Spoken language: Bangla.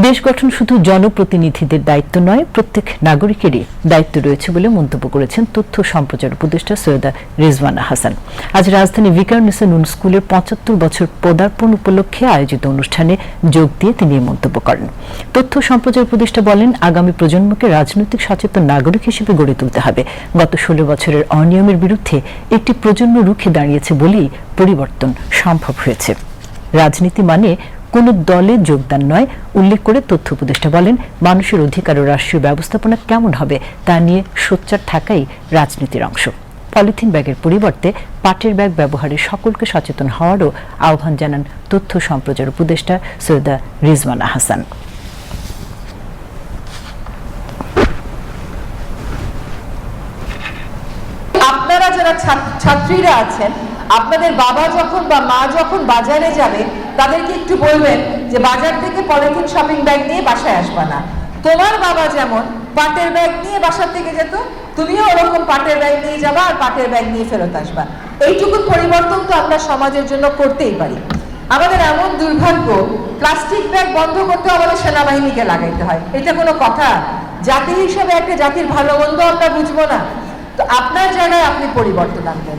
দেশ গঠন শুধু জনপ্রতিনিধিদের দায়িত্ব নয়, প্রত্যেক নাগরিকেরই দায়িত্ব রয়েছে বলে মন্তব্য করেছেন তথ্য সম্প্রচার উপদেষ্টা সৈয়দা রিজওয়ানা হাসান। আজ রাজধানী ভিকারুনিসা নুন স্কুলের পঁচাত্তর বছর পদার্পণ উপলক্ষে আয়োজিত অনুষ্ঠানে যোগ দিয়ে তিনি এই মন্তব্য করেন। তথ্য সম্প্রচার উপদেষ্টা বলেন, আগামী প্রজন্মকে রাজনৈতিক সচেতন নাগরিক হিসেবে গড়ে তুলতে হবে। গত ষোলো বছরের অনিয়মের বিরুদ্ধে একটি প্রজন্ম রুখে দাঁড়িয়েছে বলেই পরিবর্তন সম্ভব হয়েছে। রাজনীতি মানে কোন দলে যোগদান নয়, উল্লেখ করে তথ্য উপদেষ্টা বলেন, মানুষের অধিকার ও রাষ্ট্রীয় ব্যবস্থাপনা কেমন হবে তা নিয়ে সোচ্চার থাকাই রাজনীতির অংশ। পলিথিন ব্যাগের পরিবর্তে পাটের ব্যাগ ব্যবহারে সকলকে সচেতন হওয়ারও আহ্বান জানান তথ্য সম্প্রচার উপদেষ্টা সৈয়দা রিজওয়ানা হাসান। আপনারা যারা ছাত্র- ছাত্রীরা আছেন, আপনাদের বাবা যখন বা মা যখন বাজারে যাবে তাদেরকে একটু বলবেন যে বাজার থেকে পলিথিন শপিং ব্যাগ নিয়ে বাসায় আসবা না। তোমার বাবা যেমন পাটের ব্যাগ নিয়ে বাসার থেকে যেত, তুমিও ওরকম পাটের ব্যাগ নিয়ে যাবা আর পাটের ব্যাগ নিয়ে ফেরত আসবা। এইটুকু পরিবর্তন তো আমরা সমাজের জন্য করতেই পারি। আমাদের এমন দুর্ভাগ্য প্লাস্টিক ব্যাগ বন্ধ করতে আমাদের সেনাবাহিনীকে লাগাইতে হয়। এটা কোনো কথা? জাতি হিসেবে একটা জাতির ভালো মন্দ আমরা বুঝব না। তো আপনার জায়গায় আপনি পরিবর্তন আনবেন।